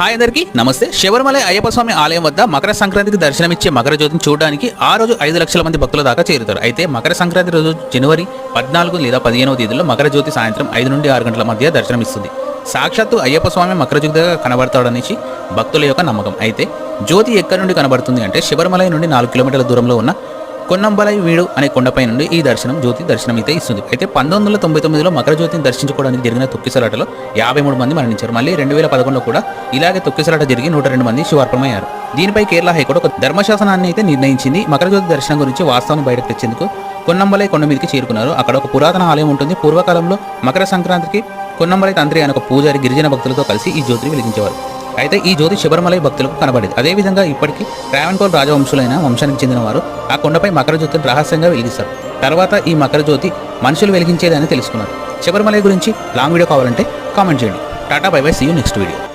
Hi అందరికీ నమస్తే. శబరిమల అయ్యప్ప స్వామి ఆలయం వద్ద మకర సంక్రాంతికి దర్శనమిచ్చే మకర జ్యోతిని చూడడానికి ఆ రోజు ఐదు లక్షల మంది భక్తుల దాకా చేరుతారు. అయితే మకర సంక్రాంతి రోజు జనవరి పద్నాలుగు లేదా పదిహేనవ తేదీలో మకర జ్యోతి సాయంత్రం ఐదు నుండి ఆరు గంటల మధ్య దర్శనమిస్తుంది. సాక్షాత్తు అయ్యప్ప స్వామి మకర జ్యోతిగా కనబడతాడనేసి భక్తుల యొక్క నమ్మకం. అయితే జ్యోతి ఎక్కడి నుండి కనబడుతుంది అంటే శబరిమల నుండి నాలుగు కిలోమీటర్ల దూరంలో ఉన్న కొన్నంబలై వీడు అనే కొండపై నుండి ఈ దర్శనం జ్యోతి దర్శనం అయితే ఇస్తుంది. అయితే పంతొమ్మిది వందల తొంభై తొమ్మిదిలో మకర జ్యోతిని దర్శించుకోవడానికి జరిగిన తొక్కిసలాటలో యాభై మూడు మంది మరణించారు. మళ్ళీ రెండు వేల పదకొండులో కూడా ఇలాగే తొక్కిసలాట జరిగి నూట రెండు మంది శివార్పణమయ్యారు. దీనిపై కేరళ హైకోర్టు ఒక ధర్మశాసనాన్ని అయితే నిర్ణయించింది. మకర జ్యోతి దర్శనం గురించి వాస్తవాన్ని బయటకు తెచ్చేందుకు కొన్నంబలై కొండ మీదకి చేరుకున్నారు. అక్కడ ఒక పురాతన ఆలయం ఉంటుంది. పూర్వకాలంలో మకర సంక్రాంతికి కొన్నంబలై తంత్రి అనే ఒక పూజారి గిరిజన భక్తులతో కలిసి ఈ జ్యోతిని వెలిగించేవారు. అయితే ఈ జ్యోతి శబరిమలై భక్తులకు కనబడేది. అదేవిధంగా ఇప్పటికీ ట్రావెన్కోల్ రాజవంశులైన వంశానికి చెందినవారు ఆ కొండపై మకర జ్యోతిని రహస్యంగా వెలిగిస్తారు. తర్వాత ఈ మకర జ్యోతి మనుషులు వెలిగించేదని తెలుసుకున్నారు. శబరిమలై గురించి లాంగ్ వీడియో కావాలంటే కామెంట్ చేయండి. Tata bye bye see you next video.